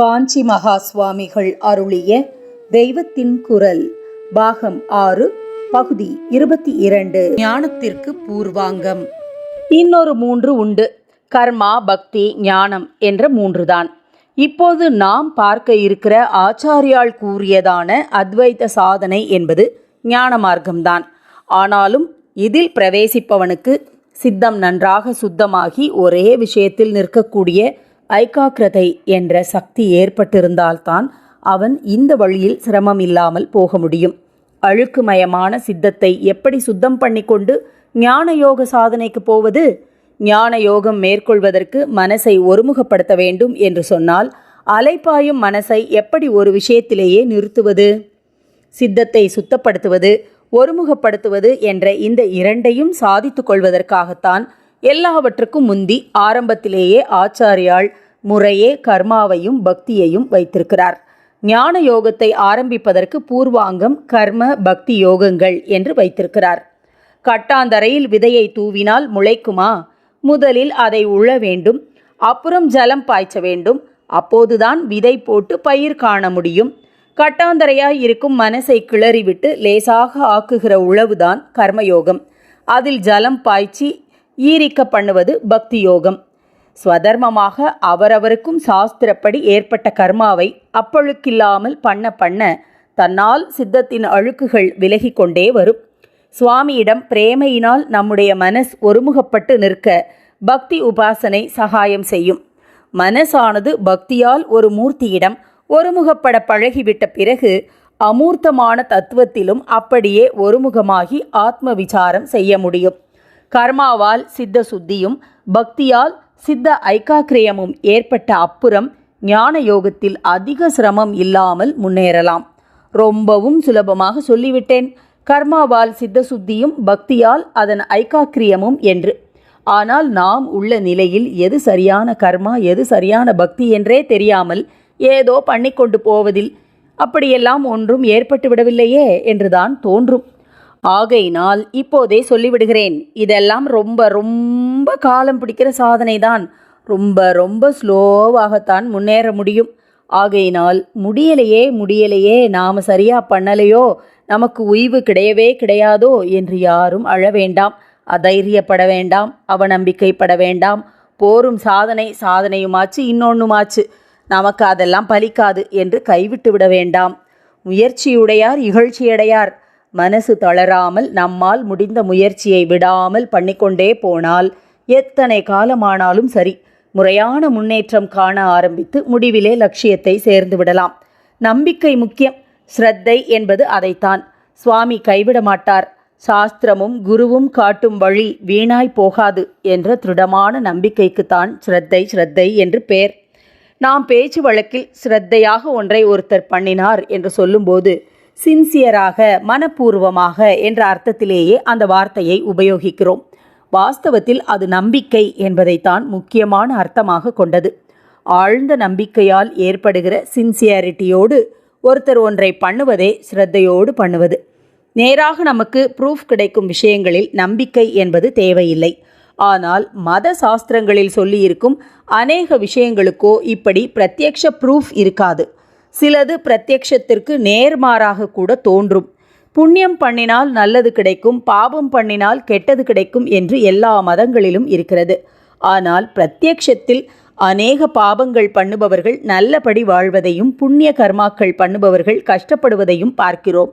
காஞ்சி மகா சுவாமிகள் அருளிய தெய்வத்தின் குரல் பாகம் ஆறு பகுதி இருபத்தி இரண்டு. ஞானத்திற்கு பூர்வாங்கம். இன்னொரு மூன்று உண்டு. கர்மா பக்தி ஞானம் என்ற மூன்றுதான். இப்போது நாம் பார்க்க இருக்கிற ஆச்சாரியால் கூறியதான அத்வைத சாதனை என்பது ஞான மார்க்கம்தான். ஆனாலும் இதில் பிரவேசிப்பவனுக்கு சித்தம் நன்றாக சுத்தமாகி ஒரே விஷயத்தில் நிற்கக்கூடிய ஐகாக்கிரதை என்ற சக்தி ஏற்பட்டிருந்தால்தான் அவன் இந்த வழியில் சிரமம் இல்லாமல் போக முடியும். அழுக்குமயமான சித்தத்தை எப்படி சுத்தம் பண்ணிக்கொண்டு ஞான யோக சாதனைக்கு போவது? ஞான யோகம் மேற்கொள்வதற்கு மனசை ஒருமுகப்படுத்த வேண்டும் என்று சொன்னால் அலைப்பாயும் மனசை எப்படி ஒரு விஷயத்திலேயே நிறுத்துவது? சித்தத்தை சுத்தப்படுத்துவது ஒருமுகப்படுத்துவது என்ற இந்த இரண்டையும் சாதித்து கொள்வதற்காகத்தான் எல்லாவற்றுக்கும் முந்தி ஆரம்பத்திலேயே ஆச்சாரியால் முறையே கர்மாவையும் பக்தியையும் வைத்திருக்கிறார். ஞான யோகத்தை ஆரம்பிப்பதற்கு பூர்வாங்கம் கர்ம பக்தி யோகங்கள் என்று வைத்திருக்கிறார். கட்டாந்தரையில் விதையை தூவினால் முளைக்குமா? முதலில் அதை உழ வேண்டும் அப்புறம் ஜலம் பாய்ச்ச வேண்டும் அப்போதுதான் விதை போட்டு பயிர் காண முடியும். கட்டாந்தரையாய் இருக்கும் மனசை கிளறிவிட்டு லேசாக ஆக்குகிற உழவுதான் கர்மயோகம். அதில் ஜலம் பாய்ச்சி ஈரிக்க பண்ணுவது பக்தி யோகம். ஸ்வதர்மமாக அவரவருக்கும் சாஸ்திரப்படி ஏற்பட்ட கர்மாவை அப்பழுக்கில்லாமல் பண்ண பண்ண தன்னால் சித்தத்தின் அழுக்குகள் விலகி கொண்டே வரும். சுவாமியிடம் பிரேமையினால் நம்முடைய மனஸ் ஒருமுகப்பட்டு நிற்க பக்தி உபாசனை சகாயம் செய்யும். மனசானது பக்தியால் ஒரு மூர்த்தியிடம் ஒருமுகப்பட பழகிவிட்ட பிறகு அமூர்த்தமான தத்துவத்திலும் அப்படியே ஒருமுகமாகி ஆத்ம விசாரம் செய்ய முடியும். கர்மாவால் சித்த சுத்தியும் பக்தியால் சித்த ஐக்காக்கிரயமும் ஏற்பட்ட அப்புறம் ஞான யோகத்தில் அதிக சிரமம் இல்லாமல் முன்னேறலாம். ரொம்பவும் சுலபமாக சொல்லிவிட்டேன். கர்மாவால் சித்த சுத்தியும் பக்தியால் அதன் ஐக்காக்கிரியமும் என்று. ஆனால் நாம் உள்ள நிலையில் எது சரியான கர்மா எது சரியான பக்தி என்றே தெரியாமல் ஏதோ பண்ணிக்கொண்டு போவதில் அப்படியெல்லாம் ஒன்றும் ஏற்பட்டு விடவில்லையே என்றுதான் தோன்றும். ஆகையினால் இப்போதே சொல்லிவிடுகிறேன் இதெல்லாம் ரொம்ப ரொம்ப காலம் பிடிக்கிற சாதனை தான் ரொம்ப ரொம்ப ஸ்லோவாகத்தான் முன்னேற முடியும். ஆகையினால் முடியலையே முடியலையே நாம் சரியா பண்ணலையோ நமக்கு உய்வு கிடையவே கிடையாதோ என்று யாரும் அழ வேண்டாம். அதைரியப்பட வேண்டாம் அவநம்பிக்கைப்பட வேண்டாம். போரும் சாதனை சாதனையுமாச்சு இன்னொன்றுமாச்சு நமக்கு அதெல்லாம் பலிக்காது என்று கைவிட்டு விட வேண்டாம். முயற்சியுடையார் இகழ்ச்சியடையார். மனசு தளராமல் நம்மால் முடிந்த முயற்சியை விடாமல் பண்ணிக்கொண்டே போனால் எத்தனை காலமானாலும் சரி முறையான முன்னேற்றம் காண ஆரம்பித்து முடிவிலே லட்சியத்தை சேர்ந்து விடலாம். நம்பிக்கை முக்கியம் ஸ்ரத்தை என்பது அதைத்தான். சுவாமி கைவிட மாட்டார். சாஸ்திரமும் குருவும் காட்டும் வழி வீணாய் போகாது என்ற திருடமான நம்பிக்கைக்குத்தான் ஸ்ரத்தை ஸ்ரத்தை என்று பெயர் நாம் பேச்சு வழக்கில் ஸ்ரத்தையாக ஒன்றை ஒருத்தர் பண்ணினார் என்று சொல்லும்போது சின்சியராக மனப்பூர்வமாக என்ற அர்த்தத்திலேயே அந்த வார்த்தையை உபயோகிக்கிறோம். வாஸ்தவத்தில் அது நம்பிக்கை என்பதைத்தான் முக்கியமான அர்த்தமாக கொண்டது. ஆழ்ந்த நம்பிக்கையால் ஏற்படுகிற சின்சியாரிட்டியோடு ஒருத்தர் ஒன்றை பண்ணுவதே ஸ்ரத்தையோடு பண்ணுவது. நேராக நமக்கு ப்ரூஃப் கிடைக்கும் விஷயங்களில் நம்பிக்கை என்பது தேவையில்லை. ஆனால் மத சாஸ்திரங்களில் சொல்லியிருக்கும் அநேக விஷயங்களுக்கோ இப்படி பிரத்யக்ஷ ப்ரூஃப் இருக்காது. சிலது பிரத்யக்ஷத்திற்கு நேர்மாறாக கூட தோன்றும். புண்ணியம் பண்ணினால் நல்லது கிடைக்கும் பாபம் பண்ணினால் கெட்டது கிடைக்கும் என்று எல்லா மதங்களிலும் இருக்கிறது. ஆனால் பிரத்யக்ஷத்தில் அநேக பாபங்கள் பண்ணுபவர்கள் நல்லபடி வாழ்வதையும் புண்ணிய கர்மாக்கள் பண்ணுபவர்கள் கஷ்டப்படுவதையும் பார்க்கிறோம்.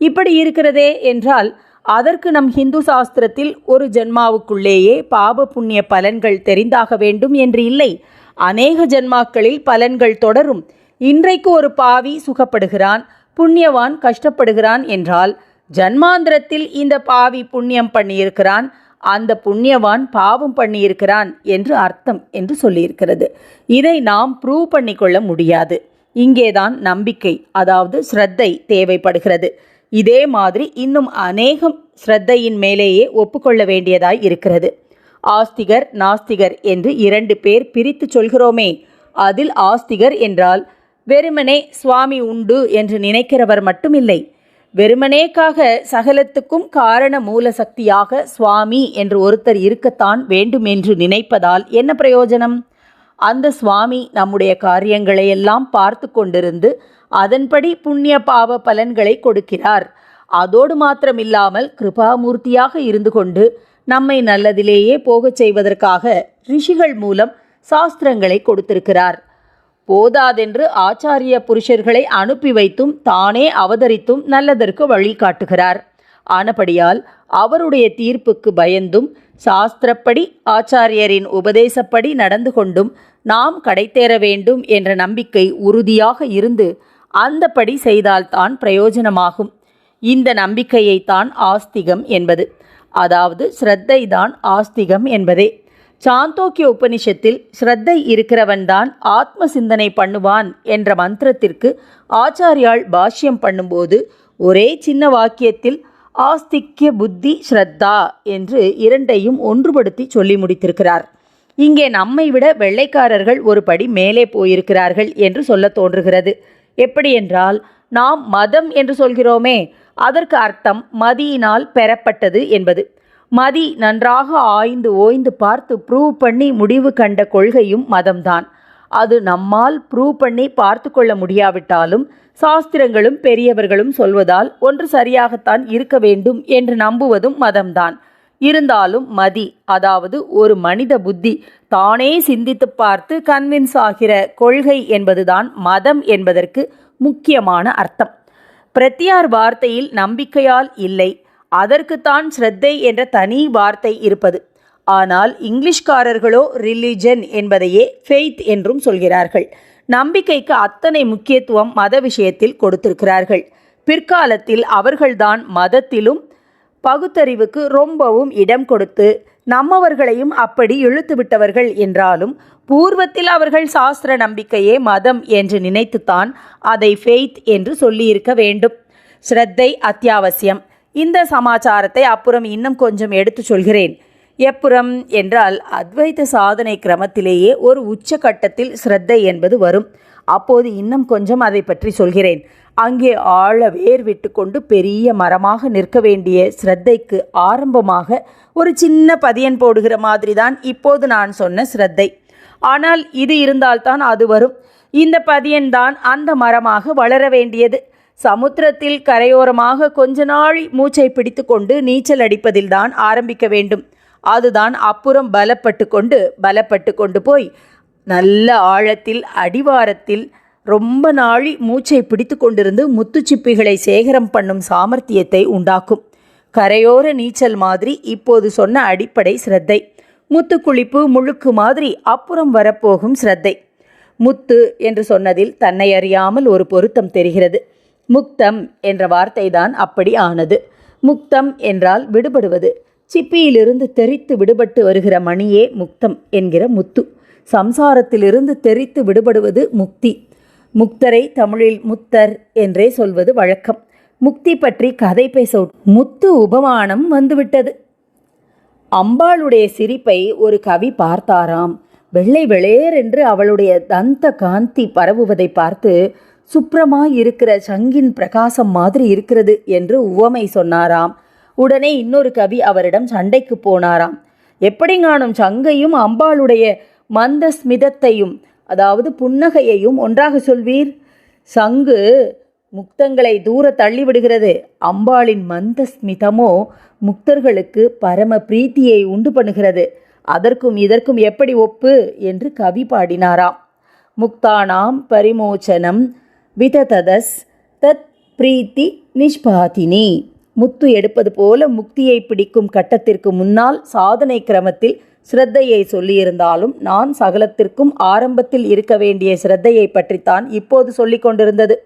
இப்படி இருக்கிறதே என்றால் அதற்கு நம் ஹிந்து சாஸ்திரத்தில் ஒரு ஜென்மாவுக்குள்ளேயே பாப புண்ணிய பலன்கள் தெரிந்தாக வேண்டும் என்று இல்லை. அநேக ஜென்மாக்களில் பலன்கள் தொடரும். இன்றைக்கு ஒரு பாவி சுகப்படுகிறான் புண்ணியவான் கஷ்டப்படுகிறான் என்றால் ஜன்மாந்திரத்தில் இந்த பாவி புண்ணியம் பண்ணியிருக்கிறான் அந்த புண்ணியவான் பாவம் பண்ணியிருக்கிறான் என்று அர்த்தம் என்று சொல்லியிருக்கிறது. இதை நாம் ப்ரூவ் பண்ணிக்கொள்ள முடியாது. இங்கேதான் நம்பிக்கை அதாவது ஸ்ரத்தை தேவைப்படுகிறது. இதே மாதிரி இன்னும் அநேகம் ஸ்ரத்தையின் மேலேயே ஒப்புக்கொள்ள வேண்டியதாய் இருக்கிறது. ஆஸ்திகர் நாஸ்திகர் என்று இரண்டு பேர் பிரித்து சொல்கிறோமே அதில் ஆஸ்திகர் என்றால் வெறுமனே சுவாமி உண்டு என்று நினைக்கிறவர் மட்டுமில்லை. வெறுமனேக்காக சகலத்துக்கும் காரண மூல சக்தியாக சுவாமி என்று ஒருத்தர் இருக்கத்தான் வேண்டும் என்று நினைப்பதால் என்ன பிரயோஜனம்? அந்த சுவாமி நம்முடைய காரியங்களை எல்லாம் பார்த்து கொண்டிருந்து அதன்படி புண்ணிய பாவ பலன்களை கொடுக்கிறார். அதோடு மாத்திரமில்லாமல் கிருபாமூர்த்தியாக இருந்து கொண்டு நம்மை நல்லதிலேயே போகச் செய்வதற்காக ரிஷிகள் மூலம் சாஸ்திரங்களை கொடுத்திருக்கிறார். போதாதென்று ஆச்சாரிய புருஷர்களை அனுப்பி வைத்தும் தானே அவதரித்தும் நல்லதற்கு வழி காட்டுகிறார். ஆனபடியால் அவருடைய தீர்ப்புக்கு பயந்தும் சாஸ்திரப்படி ஆச்சாரியரின் உபதேசப்படி நடந்து கொண்டும் நாம் கடைத்தேற வேண்டும் என்ற நம்பிக்கை உறுதியாக இருந்து அந்தப்படி செய்தால்தான் பிரயோஜனமாகும். இந்த நம்பிக்கையைத்தான் ஆஸ்திகம் என்பது. அதாவது ஸ்ரத்தைதான் ஆஸ்திகம் என்பதே. சாந்தோக்கிய உபனிஷத்தில் ஸ்ரத்தை இருக்கிறவன்தான் ஆத்ம சிந்தனை பண்ணுவான் என்ற மந்திரத்திற்கு ஆச்சாரியால் பாஷ்யம் பண்ணும்போது ஒரே சின்ன வாக்கியத்தில் ஆஸ்திக்ய புத்தி ஸ்ரத்தா என்று இரண்டையும் ஒன்றுபடுத்தி சொல்லி முடித்திருக்கிறார். இங்கே நம்மை விட வெள்ளைக்காரர்கள் ஒரு படி மேலே போயிருக்கிறார்கள் என்று சொல்ல தோன்றுகிறது. எப்படி என்றால் நாம் மதம் என்று சொல்கிறோமே அதற்கு அர்த்தம் மதியினால் பெறப்பட்டது என்பது. மதி நன்றாக ஆய்ந்து ஓய்ந்து பார்த்து ப்ரூவ் பண்ணி முடிவு கண்ட கொள்கையும் மதம்தான். அது நம்மால் ப்ரூவ் பண்ணி பார்த்து கொள்ள முடியாவிட்டாலும் சாஸ்திரங்களும் பெரியவர்களும் சொல்வதால் ஒன்று சரியாகத்தான் இருக்க வேண்டும் என்று நம்புவதும் மதம்தான். இருந்தாலும் மதி அதாவது ஒரு மனித புத்தி தானே சிந்தித்து பார்த்து கன்வின்ஸ் ஆகிற கொள்கை என்பதுதான் மதம் என்பதற்கு முக்கியமான அர்த்தம். பிரத்தியார் வார்த்தையில் நம்பிக்கையால் இல்லை. அதற்குத்தான் ஸ்ரத்தை என்ற தனி வார்த்தை இருப்பது. ஆனால் இங்கிலீஷ்காரர்களோ ரிலிஜன் என்பதையே ஃபெய்த் என்றும் சொல்கிறார்கள். நம்பிக்கைக்கு அத்தனை முக்கியத்துவம் மத விஷயத்தில் கொடுத்திருக்கிறார்கள். பிற்காலத்தில் அவர்கள்தான் மதத்திலும் பகுத்தறிவுக்கு ரொம்பவும் இடம் கொடுத்து நம்மவர்களையும் அப்படி இழுத்துவிட்டவர்கள் என்றாலும் பூர்வத்தில் அவர்கள் சாஸ்திர நம்பிக்கையே மதம் என்று நினைத்துத்தான் அதை ஃபெய்த் என்று சொல்லியிருக்க வேண்டும். ஸ்ரத்தை அத்தியாவசியம். இந்த சமாச்சாரத்தை அப்புறம் இன்னும் கொஞ்சம் எடுத்து சொல்கிறேன். எப்புறம்? என்றால் அத்வைத சாதனை கிரமத்திலேயே ஒரு உச்சகட்டத்தில் ஸ்ரத்தை என்பது வரும். அப்போது இன்னும் கொஞ்சம் அதை பற்றி சொல்கிறேன். அங்கே ஆழ வேர் விட்டுக்கொண்டு பெரிய மரமாக நிற்க வேண்டிய ஸ்ரத்தைக்கு ஆரம்பமாக ஒரு சின்ன பதியன் போடுகிற மாதிரி தான் இப்போது நான் சொன்ன ஸ்ரத்தை. ஆனால் இது இருந்தால்தான் அது வரும். இந்த பதியன் தான் அந்த மரமாக வளர வேண்டியது. சமுத்திரத்தில் கரையோரமாக கொஞ்ச நாள் மூச்சை பிடித்து கொண்டு நீச்சல் அடிப்பதில்தான் ஆரம்பிக்க வேண்டும். அதுதான் அப்புறம் பலப்பட்டு கொண்டு பலப்பட்டு கொண்டு போய் நல்ல ஆழத்தில் அடிவாரத்தில் ரொம்ப நாளி மூச்சை பிடித்து கொண்டிருந்து முத்துச்சிப்பிகளை சேகரம் பண்ணும் சாமர்த்தியத்தை உண்டாக்கும். கரையோர நீச்சல் மாதிரி இப்போது சொன்ன அடிப்படை ஸ்ரத்தை. முத்து குளிப்பு முழுக்கு மாதிரி அப்புறம் வரப்போகும் ஸ்ரத்தை. முத்து என்று சொன்னதில் தன்னை அறியாமல் ஒரு பொருத்தம் தெரிகிறது. முக்தம் என்ற வார்த்தைதான் அப்படி ஆனது. முக்தம் என்றால் விடுபடுவது. சிப்பியிலிருந்து தெரித்து விடுபட்டு வருகிற மணியே முக்தம் என்கிற முத்து. சம்சாரத்திலிருந்து தெரித்து விடுபடுவது முக்தி. முக்தரை தமிழில் முத்தர் என்றே சொல்வது வழக்கம். முக்தி பற்றி கதை பேச முத்து உபமானம் வந்துவிட்டது. அம்பாளுடைய சிரிப்பை ஒரு கவி பார்த்தாராம். வெள்ளை வெளேர் என்று அவளுடைய தந்த காந்தி பரவுவதை பார்த்து சுப்ரமாய் இருக்கிற சங்கின் பிரகாசம் மாதிரி இருக்கிறது என்று உவமை சொன்னாராம். உடனே இன்னொரு கவி அவரிடம் சண்டைக்கு போனாராம். எப்படிங்கானும் சங்கையும் அம்பாளுடைய மந்த ஸ்மிதத்தையும் அதாவது புன்னகையையும் ஒன்றாக சொல்வீர்? சங்கு முக்தங்களை தூர தள்ளிவிடுகிறது. அம்பாளின் மந்த ஸ்மிதமோ முக்தர்களுக்கு பரம பிரீத்தியை உண்டு பண்ணுகிறது. அதற்கும் இதற்கும் எப்படி ஒப்பு? என்று கவி பாடினாராம். முக்தானாம் பரிமோச்சனம் விதததஸ் தத் பிரீத்தி நிஷ்பாதினி. முத்து எடுப்பது போல முக்தியை பிடிக்கும் கட்டத்திற்கு முன்னால் சாதனை கிரமத்தில் ஸ்ரத்தையை சொல்லியிருந்தாலும் நான் சகலத்திற்கும் ஆரம்பத்தில் இருக்க வேண்டிய ஸ்ரத்தையை பற்றித்தான் இப்போது சொல்லிக் கொண்டிருந்தது.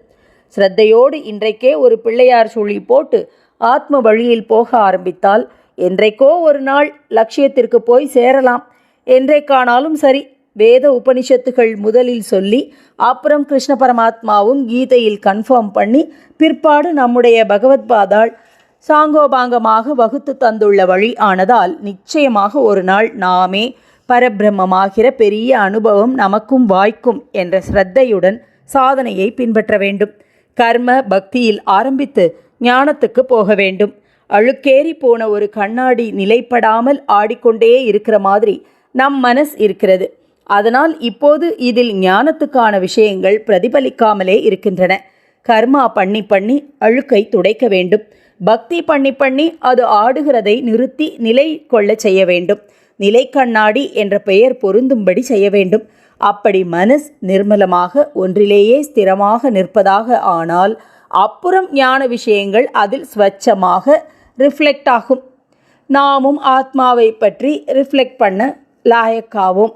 ஸ்ரத்தையோடு இன்றைக்கே ஒரு பிள்ளையார் சுழி போட்டு ஆத்ம வழியில் போக ஆரம்பித்தால் என்றைக்கோ ஒரு நாள் லட்சியத்திற்கு போய் சேரலாம். என்றைக்கானாலும் சரி வேத உபனிஷத்துகள் முதலில் சொல்லி அப்புறம் கிருஷ்ண பரமாத்மாவும் கீதையில் கன்ஃபார்ம் பண்ணி பிற்பாடு நம்முடைய பகவத்பாதாள் சாங்கோபாங்கமாக வகுத்து தந்துள்ள வழி ஆனதால் நிச்சயமாக ஒரு நாள் நாமே பரபிரம்மமாகிற பெரிய அனுபவம் நமக்கும் வாய்க்கும் என்ற ஸ்ரத்தையுடன் சாதனையை பின்பற்ற வேண்டும். கர்ம பக்தியில் ஆரம்பித்து ஞானத்துக்கு போக வேண்டும். அழுக்கேறி போன ஒரு கண்ணாடி நிலைப்படாமல் ஆடிக்கொண்டே இருக்கிற மாதிரி நம் மனஸ் இருக்கிறது. அதனால் இப்போது இதில் ஞானத்துக்கான விஷயங்கள் பிரதிபலிக்காமலே இருக்கின்றன. கர்மா பண்ணி பண்ணி அழுக்கை துடைக்க வேண்டும். பக்தி பண்ணி பண்ணி அது ஆடுகிறதை நிறுத்தி நிலை கொள்ள செய்ய வேண்டும். நிலை கண்ணாடி என்ற பெயர் பொருந்தும்படி செய்ய வேண்டும். அப்படி மனஸ் நிர்மலமாக ஒன்றிலேயே ஸ்திரமாக நிற்பதாக ஆனால் அப்புறம் ஞான விஷயங்கள் அதில் ஸ்வச்சமாக ரிஃப்ளெக்ட் ஆகும். நாமும் ஆத்மாவை பற்றி ரிஃப்ளெக்ட் பண்ண லாயக்காவோம்.